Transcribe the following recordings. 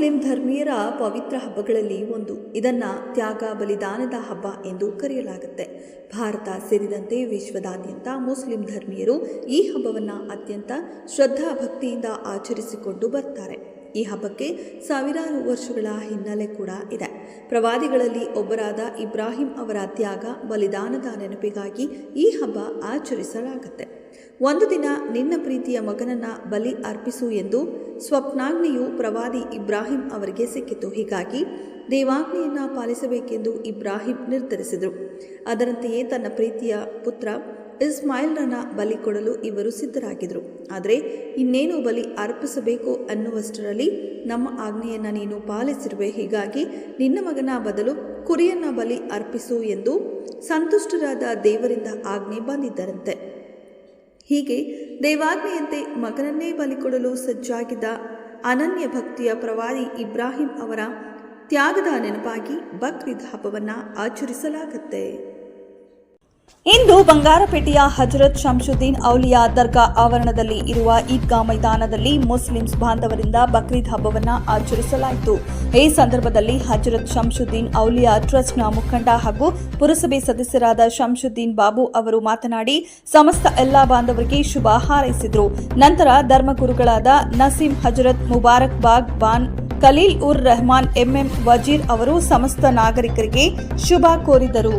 Muslim ಧರ್ಮೀಯರ ಪವಿತ್ರ ಹಬ್ಬಗಳಲ್ಲಿ ಒಂದು. ಇದನ್ನ ತ್ಯಾಗ, ಬಲಿದಾನದ ಹಬ್ಬ ಎಂದು ಕರೆಯಲಾಗುತ್ತೆ. ಭಾರತ ಸೇರಿದಂತೆ ವಿಶ್ವದಾದ್ಯಂತ ಮುಸ್ಲಿಂ ಧರ್ಮೀಯರು ಈ ಹಬ್ಬವನ್ನು ಅತ್ಯಂತ ಶ್ರದ್ಧಾ ಭಕ್ತಿಯಿಂದ ಆಚರಿಸಿಕೊಂಡು ಬರ್ತಾರೆ. ಈ ಹಬ್ಬಕ್ಕೆ ಸಾವಿರಾರು ವರ್ಷಗಳ ಹಿನ್ನೆಲೆ ಕೂಡ ಇದೆ. ಪ್ರವಾದಿಗಳಲ್ಲಿ ಒಬ್ಬರಾದ ಇಬ್ರಾಹಿಂ ಅವರ ತ್ಯಾಗ, ಬಲಿದಾನದ ನೆನಪಿಗಾಗಿ ಈ ಹಬ್ಬ ಆಚರಿಸಲಾಗುತ್ತೆ. ಒಂದು ದಿನ ನಿನ್ನ ಪ್ರೀತಿಯ ಮಗನನ್ನ ಬಲಿ ಅರ್ಪಿಸು ಎಂದು ಸ್ವಪ್ನಾಗ್ನೆಯು ಪ್ರವಾದಿ ಇಬ್ರಾಹಿಂ ಅವರಿಗೆ ಸಿಕ್ಕಿತು. ಹೀಗಾಗಿ ದೇವಾಗ್ನೆಯನ್ನು ಪಾಲಿಸಬೇಕೆಂದು ಇಬ್ರಾಹಿಂ ನಿರ್ಧರಿಸಿದರು. ಅದರಂತೆಯೇ ತನ್ನ ಪ್ರೀತಿಯ ಪುತ್ರ ಇಸ್ಮಾಯಿಲ್ರನ್ನ ಬಲಿ ಕೊಡಲು ಇವರು ಸಿದ್ಧರಾಗಿದ್ದರು. ಆದರೆ ಇನ್ನೇನು ಬಲಿ ಅರ್ಪಿಸಬೇಕು ಅನ್ನುವಷ್ಟರಲ್ಲಿ ನಮ್ಮ ಆಜ್ಞೆಯನ್ನು ನೀನು ಪಾಲಿಸಿರುವೆ. ಹೀಗಾಗಿ ನಿನ್ನ ಮಗನ ಬದಲು ಕುರಿಯನ್ನ ಬಲಿ ಅರ್ಪಿಸು ಎಂದು ಸಂತುಷ್ಟರಾದ ದೇವರಿಂದ ಆಜ್ಞೆ ಬಂದಿದ್ದರಂತೆ. ಹೀಗೆ ದೇವಾಜ್ಞೆಯಂತೆ ಮಗನನ್ನೇ ಬಲಿಕೊಡಲು ಸಜ್ಜಾಗಿದ್ದ ಅನನ್ಯ ಭಕ್ತಿಯ ಪ್ರವಾದಿ ಇಬ್ರಾಹಿಂ ಅವರ ತ್ಯಾಗದ ನೆನಪಾಗಿ ಬಕ್ರೀದ್ ಹಬ್ಬವನ್ನು ಆಚರಿಸಲಾಗುತ್ತೆ. ಇಂದು ಬಂಗಾರಪೇಟೆಯ ಹಜರತ್ ಶಂಶುದ್ದೀನ್ ಔಲಿಯಾ ದರ್ಗಾ ಆವರಣದಲ್ಲಿ ಇರುವ ಈದ್ಗಾ ಮೈದಾನದಲ್ಲಿ ಮುಸ್ಲಿಮ್ಸ್ ಬಾಂಧವರಿಂದ ಬಕ್ರೀದ್ ಹಬ್ಬವನ್ನು ಆಚರಿಸಲಾಯಿತು. ಈ ಸಂದರ್ಭದಲ್ಲಿ ಹಜರತ್ ಶಂಶುದ್ದೀನ್ ಔಲಿಯಾ ಟ್ರಸ್ಟ್ನ ಮುಖಂಡ ಹಾಗೂ ಪುರಸಭೆ ಸದಸ್ಯರಾದ ಶಂಶುದ್ದೀನ್ ಬಾಬು ಅವರು ಮಾತನಾಡಿ, ಸಮಸ್ತ ಎಲ್ಲಾ ಬಾಂಧವರಿಗೆ ಶುಭ ಹಾರೈಸಿದರು. ನಂತರ ಧರ್ಮಗುರುಗಳಾದ ನಸೀಂ ಹಜರತ್ ಮುಬಾರಕ್ ಬಾಗ್ ಬಾನ್ ಖಲೀಲ್ ಉರ್ ರೆಹಮಾನ್ ಎಂಎಂ ವಜೀರ್ ಅವರು ಸಮಸ್ತ ನಾಗರಿಕರಿಗೆ ಶುಭ ಕೋರಿದರು.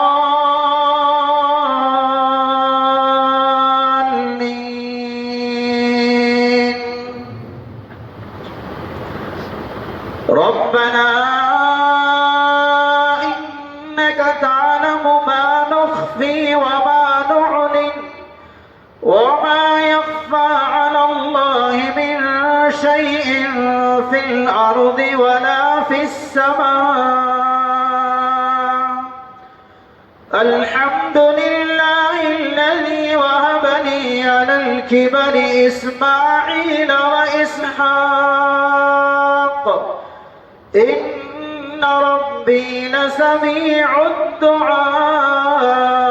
إنك تعلم ما نخفي وما نعلن وما يخفى على الله من شيء في الأرض ولا في السماء. الحمد لله الذي وهب لي على الكبر إسماعيل وإسحاق. إن ربي لسميع الدعاء.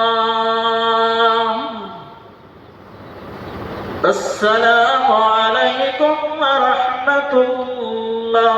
السلام عليكم ورحمة الله.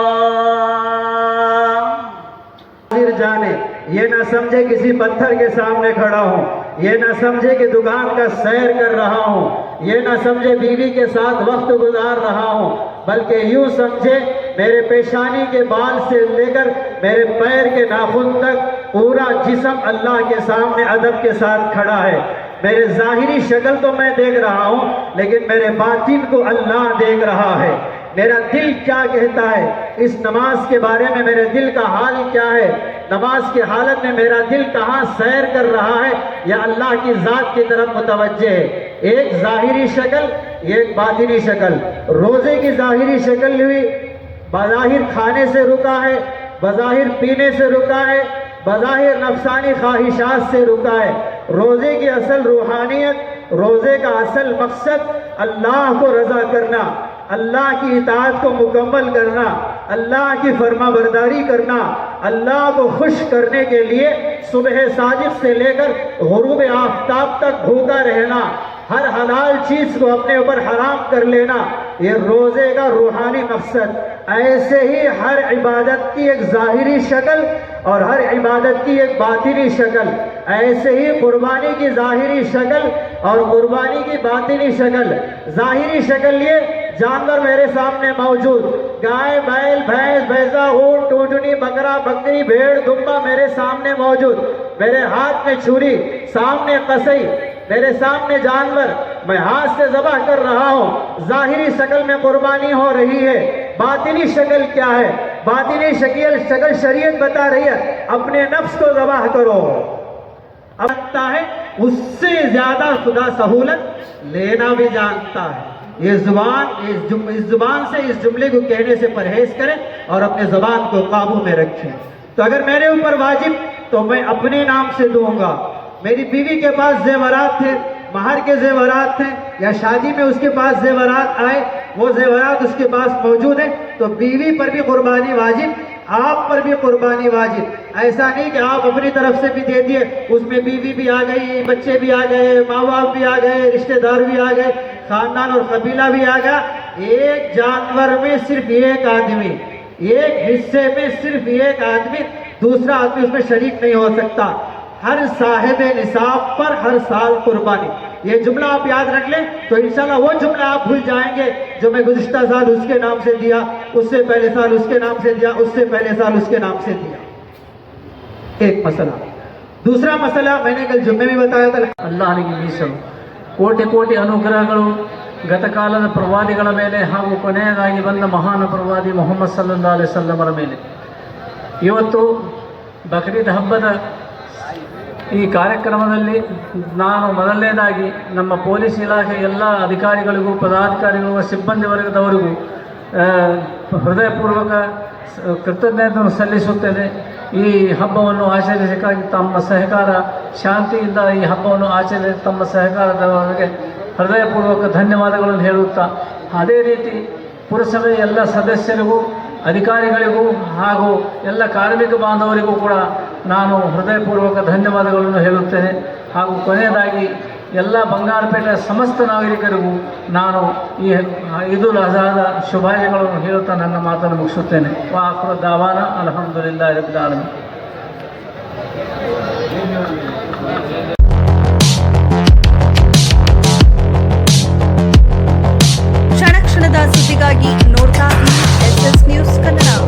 حاضر جانے، یہ نہ سمجھے کسی پتھر کے سامنے کھڑا ہوں، یہ نہ سمجھے کہ دکان کا سیر کر رہا ہوں، یہ نہ سمجھے بیوی کے ساتھ وقت گزار رہا ہوں، بلکہ یوں سمجھے، میرے پیشانی کے بال سے لے کر میرے پیر کے ناخن تک پورا جسم اللہ کے سامنے، ادب کے ساتھ کھڑا ہے۔ میرے ظاہری شکل تو میں دیکھ رہا ہوں، لیکن میرے باطن کو اللہ دیکھ رہا ہے۔ میرا دل کیا کہتا ہے؟ اس نماز کے بارے میں میرے دل کا حال کیا ہے؟ نماز کی حالت میں میرا دل کہاں سیر کر رہا ہے؟ یا اللہ کی ذات کی طرف متوجہ ہے؟ ایک ظاہری شکل، ایک باطنی شکل۔ روزے کی ظاہری شکل ہوئی، بظاہر کھانے سے رکا ہے، بظاہر پینے سے رکا ہے، بظاہر نفسانی خواہشات سے رکا ہے۔ روزے کی اصل روحانیت، روزے کا اصل مقصد اللہ کو رضا کرنا، اللہ کی اطاعت کو مکمل کرنا، اللہ کی فرما برداری کرنا، اللہ کو خوش کرنے کے لیے صبح صادق سے لے کر غروب آفتاب تک بھوکا رہنا، ہر حلال چیز کو اپنے اوپر حرام کر لینا یہ روزے کا روحانی مقصد ایسے ہی ہر عبادت کی ایک ظاہری شکل اور ہر عبادت کی ایک باطنی شکل، ایسے ہی قربانی کی ظاہری شکل اور قربانی کی باطنی شکل۔ ظاہری شکل یہ جانور میرے سامنے موجود، گائے، بیل، بھینس، بھینسا اون ٹوٹنی بکرا، بکری، بھیڑ، دمبا میرے سامنے موجود۔ میرے ہاتھ میں چھری، سامنے کسئی میرے سامنے جانور۔ میں ہاتھ سے ذبح کر رہا ہوں۔ ظاہری شکل میں قربانی ہو رہی ہے۔ باطنی شکل کیا ہے؟ باطنی شکیل شکل شریعت بتا رہی ہے۔ اپنے نفس کو ذبح کرو۔ اب لگتا ہے اس سے زیادہ خدا سہولت لینا بھی جانتا ہے۔ یہ زبان اس زبان سے اس جملے کو کہنے سے پرہیز کریں اور اپنے زبان کو قابو میں رکھیں۔ تو اگر میرے اوپر واجب تو میں اپنے نام سے دوں گا۔ میری بیوی کے پاس زیورات تھے۔ باہر کے زیورات تھے یا شادی میں اس کے پاس زیورات آئے، وہ زیورات اس کے پاس موجود ہیں، تو بیوی پر بھی قربانی واجب، آپ پر بھی قربانی واجب۔ ایسا نہیں کہ آپ اپنی طرف سے بھی دے دیے، اس میں بیوی بھی آ گئی، بچے بھی آ گئے، ماں باپ بھی آ گئے، رشتہ دار بھی آ گئے، خاندان اور قبیلہ بھی آ گیا۔ ایک جانور میں صرف ایک آدمی، ایک حصے میں صرف ایک آدمی، دوسرا آدمی اس میں شریک نہیں ہو سکتا۔ ہر صاحب نصاب پر ہر سال قربانی۔ یہ جملہ آپ یاد رکھ لیں تو انشاءاللہ وہ جملہ آپ بھول جائیں گے جو میں گزشتہ سال اس کے نام سے دیا، اس سے پہلے سال اس کے نام سے دیا، اس سے پہلے سال اس کے نام سے دیا۔ ایک مسئلہ۔ دوسرا مسئلہ میں نے کل جمعے میں بتایا تھا۔ اللہ علیہ ಕೋಟಿ ಕೋಟಿ ಅನುಗ್ರಹಗಳು ಗತಕಾಲದ ಪ್ರವಾದಿಗಳ ಮೇಲೆ ಹಾಗೂ ಕೊನೆಯದಾಗಿ ಬಂದ ಮಹಾನ ಪ್ರವಾದಿ ಮೊಹಮ್ಮದ್ ಸಲ್ಲಾ ಅಲೈಸಲ್ಲಮರ ಮೇಲೆ ಇವತ್ತು ಬಕ್ರೀದ್ ಹಬ್ಬದ ಈ ಕಾರ್ಯಕ್ರಮದಲ್ಲಿ ನಾನು ಮೊದಲನೇದಾಗಿ ನಮ್ಮ ಪೊಲೀಸ್ ಇಲಾಖೆ ಎಲ್ಲ ಅಧಿಕಾರಿಗಳಿಗೂ ಪದಾಧಿಕಾರಿಗಳು ಸಿಬ್ಬಂದಿ ವರ್ಗದವರಿಗೂ ಹೃದಯಪೂರ್ವಕ ಕೃತಜ್ಞತೆ ಕೃತಜ್ಞತೆಯನ್ನು ಸಲ್ಲಿಸುತ್ತೇನೆ. ಈ ಹಬ್ಬವನ್ನು ಆಚರಿಸಕ್ಕಾಗಿ ತಮ್ಮ ಸಹಕಾರ, ಶಾಂತಿಯಿಂದ ಈ ಹಬ್ಬವನ್ನು ಆಚರಿಸಿ ತಮ್ಮ ಸಹಕಾರದವರಿಗೆ ಹೃದಯಪೂರ್ವಕ ಧನ್ಯವಾದಗಳನ್ನು ಹೇಳುತ್ತಾ, ಅದೇ ರೀತಿ ಪುರಸಭೆಯ ಎಲ್ಲ ಸದಸ್ಯರಿಗೂ ಅಧಿಕಾರಿಗಳಿಗೂ ಹಾಗೂ ಎಲ್ಲ ಕಾರ್ಮಿಕ ಬಾಂಧವರಿಗೂ ಕೂಡ ನಾನು ಹೃದಯಪೂರ್ವಕ ಧನ್ಯವಾದಗಳನ್ನು ಹೇಳುತ್ತೇನೆ. ಹಾಗೂ ಕೊನೆಯದಾಗಿ ಎಲ್ಲ ಬಂಗಾರಪೇಟೆಯ ಸಮಸ್ತ ನಾಗರಿಕರಿಗೂ ನಾನು ಈ ಇದು ಅಜಾದ ಶುಭಾಶಯಗಳನ್ನು ಹೇಳುತ್ತಾ ನನ್ನ ಮಾತನ್ನು ಮುಗಿಸುತ್ತೇನೆ. ವಾಹ್ರ ದಾವಾನ ಅಲಹಮದುಲಿಲ್ಲ ಇದ್ದಾನೆ ಕ್ಷಣ ಕ್ಷಣದ ಸುದ್ದಿಗಾಗಿ ನೋಡ್ತಾ Business News Kannada